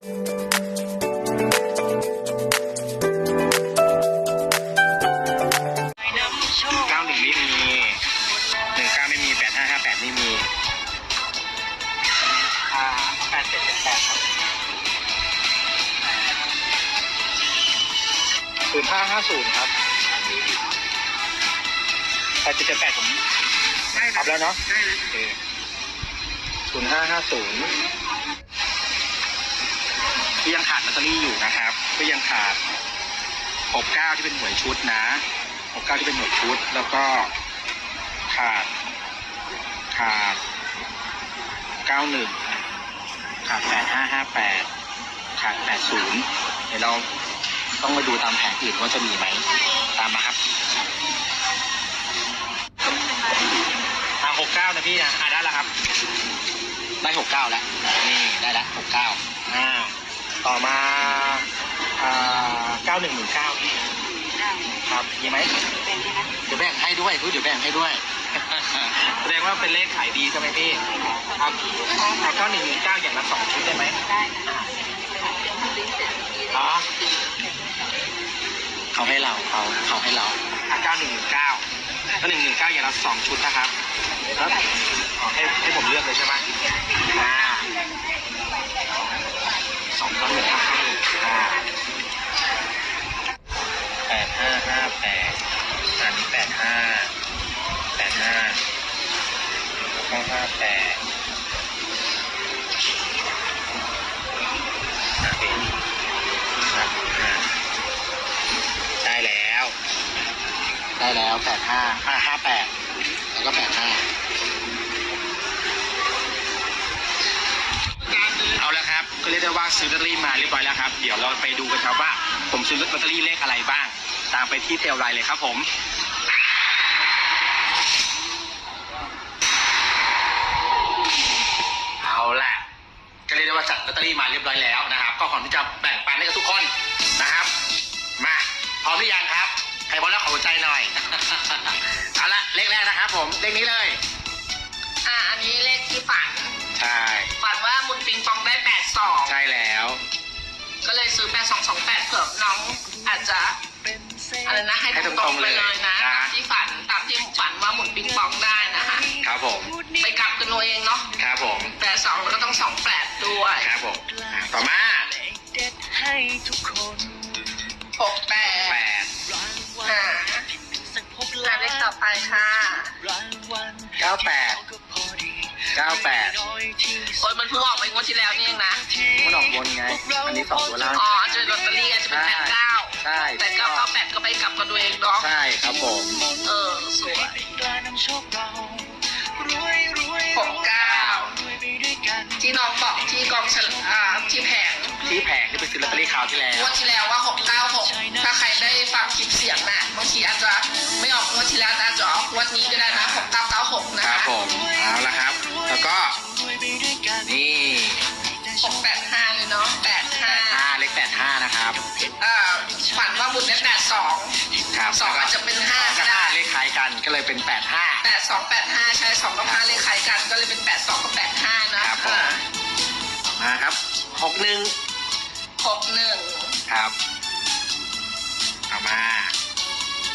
เก้าหนึ่งไม่มีหนึ่งเก้าไม่มีแปดห้าห้าแปดไม่มี อ่าแปดเจ็ดเจ็ดแปดครับศูนย์ห้าห้าศูนย์ครับแปดเจ็ดเจ็ดแปดผมอัพแล้วเนาะศูนย์ห้าห้าศูนย์ ก็ยังขาดลอตเตอรี่อยู่นะครับ ก็ยังขาดหกเก้าที่เป็นหน่วยชุดนะหกเก้าที่เป็นหน่วยชุด แล้วก็ขาดขาดเก้าหนึ่งขาดแปดห้าห้าแปดขาดแปดศูนย์เดี๋ยวเราต้องมาดูตามแผงอื่นว่าจะมีไหม ตามมาครับอ่าหกเก้านะพี่นะอ่าได้แล้วครับ ได้หกเก้าแล้ว นี่ ได้แล้วหกเก้าอ้าว ต่อมาอ่าเก้าหนึ่งหนึ่งเก้าพี่ครับมีไหมเดี๋ยวแบ่งให้ด้วยเดี๋ยวแบ่งให้ด้วย แสดงว่าเป็นเลขขายดีใช่ไหมพี่เอาเอาเก้าหนึ่งหนึ่งเก้าอย่างละสองชุดได้ไหมอ๋อเขาให้เราเขาเขาให้เราเก้าหนึ่งหนึ่งเก้าเก้าหนึ่งหนึ่งเก้าอย่างละสองชุดนะครับแล้วอ๋อให้ให้ผมเลือกเลยใช่ไหมอ่า เก้าหนึ่งห้าเก้าหนึ่งอ่าแปดห้าห้าแปดอันนี้แปดห้าแปดห้าห้าห้าแปดได้แล้ว ได้แล้วแปดห้าห้า ซื้อลอตเตอรี่มาเรียบร้อยแล้วครับ เดี๋ยวเราไปดูกันครับว่า ผมซื้อลอตเตอรี่เลขอะไรบ้าง ตามไปที่เทลไลน์เลยครับผมเอาล่ะก็เรียกได้ว่าจัดลอตเตอรี่มาเรียบร้อยแล้วนะครับ ก็ขอที่จะแบ่งปันให้กับทุกคนนะครับ มาพร้อมหรือยังครับใครพร้อมแล้วขอหัวใจหน่อย เอาละเลขแรกนะครับ ผมเลขนี้เลย อ่า อันนี้เลขที่ฝัน ใช่ ฝันว่า หมุนปิงปองได้แปดสองใช่แล้ว ก็เลยซื้อแปดสองสองแปดเผื่อน้องอาจจะอะไรนะให้ให้ตตรรงงๆๆไปเลยเลยนะนะตามที่ฝันตามที่ฝันว่าหมุนปิงปองได้นะคะครับผมไปกลับกันเอาเองเนาะครับผมแปดสองแล้วก็ต้องสองแปดด้วยครับผมอะต่อมาเด็ดให้ทุกคนหกแปแปดดอ่าสักพบอ่าเลขต่อไปค่ะรางวัลเก้าแปดก็พอดี เก้าแปดน้อยที่โอ้ยมันเพิ่งออกไปงวดที่แล้วนี่เองนะมันออกบนไง อันนี้สองตัวล่าง อ๋อเจอลอตเตอรี่อาจจะเป็นแปดเก้าใช่แปดเก้าเก้าแปดก็ไปกลับกันตัวเองเนาะใช่ครับผม เออสวยกลายนำโชคเรารวยรวยหกเก้ารวยไปด้วยกันที่น้องบอกที่กองฉลากอ่าที่แผงที่แผงที่ไปซื้อลอตเตอรี่คราวที่แล้วงวดที่แล้วว่า696ถ้าใครได้ฟังคลิปเสียงน่ะบางทีอาจจะไม่ออกงวดที่แล้วแต่อาจจะออกงวดนี้ก็ได้นะ6996นะครัคะบผม นว่าบุญได้82ครับสองอาจจะเป็นห้าก็ก็ได้ห้าเลขคล้ายกันก็เลยเป็นแปดห้า8285ใช่2กับ5เลขคล้ายกันก็เลยเป็น82กับ85นะครับผม มาครับหกหนึ่ง61ครับเอามา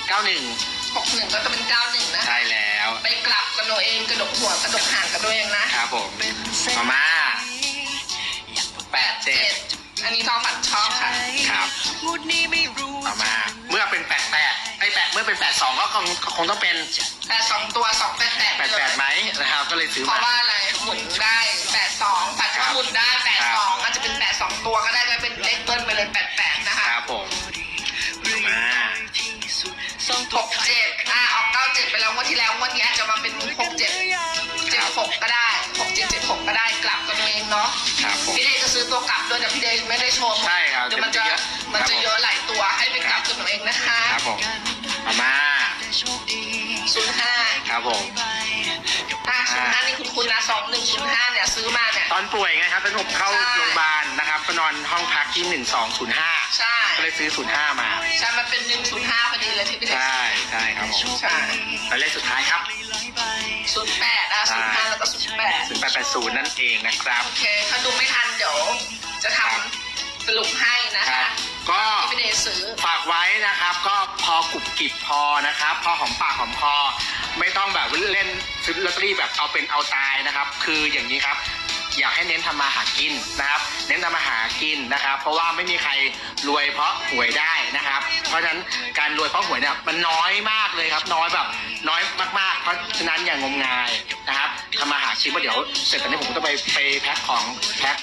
เก้าหนึ่ง61ก็จะเป็น91นะ ใช่แล้วไปกลับกันตัวเองกระดกหัวกระดกหางกันตัวเองนะครับผมเป็นเส้นเอามาแปดเจ็ด87 อันนี้ทองฝันชอบค่ะครับงวดนี้ไม่รู้เอามาเมื่อเป็นแปดแปดไอ้แปดเมื่อเป็นแปดสองก็คงคงต้องเป็นแต่สองตัวสองแปดแปดแปดแปดไหมนะครับ ก็เลยซื้อเพมา ราะว่าอะไรหมุนได้แปดสองฝันว่าหมุนได้แปดสองอาจจะเป็นแปดสองตัวก็ได้ก็เป็นเลขเบิ้ลไปเลยแปดแปดนะคะครับผมมาที่สุดสองหกเจ็ดอ่าออกเก้าเจ็ดไปแล้วงวดที่ กลับด้วยแต่พี่เดชไม่ได้โชว์ใช่ครับเดี๋ยวมันจะเดี๋ยวมันจะเยอะมันจะเยอะหลายตัวให้ไปกลับกันเองนะคะครับผมเอามาแต่โชคดีศูนย์ห้าครับผมไปกับอ่าศูนย์ห้านี่คุณคุณนะสองหนึ่งศูนย์ห้าเนี่ยซื้อมาเนี่ย ตอนป่วยไงครับตอนผมเข้าใช่ โรงพยาบาลนะครับก็นอนห้องพักที่หนึ่งสองศูนย์ห้าใช่ก็เลยซื้อศูนย์ห้ามา ใช่มันเป็นหนึ่งศูนย์ห้าพอดีเลยที่พี่เดชใช่ใช่ครับผมใช่แล้วเลขสุดท้ายครับไหลไปศูนย์แปดอะศูนย์ห้าแล้วก็ศูนย์แปดศูนย์แปดแปดศูนย์นั่นเองนะครับ โอเค ถ้าดูไม่ สรุปให้นะครัคะบก็ที่พี่เดย์ซื้อ ฝากไว้นะครับ ก็พอกรุบกริบพอนะครับ พอหอมปากหอมคอไม่ต้องแบบเล่นซื้อลอตเตอรี่แบบเอาเป็นเอาตายนะครับ คืออย่างนี้ครับ อยากให้เน้นทำมาหากินนะครับ เน้นทำมาหากินนะครับ เพราะว่าไม่มีใครรวยเพราะหวยได้นะครับ เพราะฉะนั้นการรวยเพราะหวยเนี่ยมันน้อยมากเลยครับ น้อยแบบน้อยมากๆ เพราะฉะนั้นอย่างงมงายนะครับทำมาหากินว่าะเดี๋ยวเสร็จตอนนี้ผมก็ต้องไปไปแพ็คของแพ็ค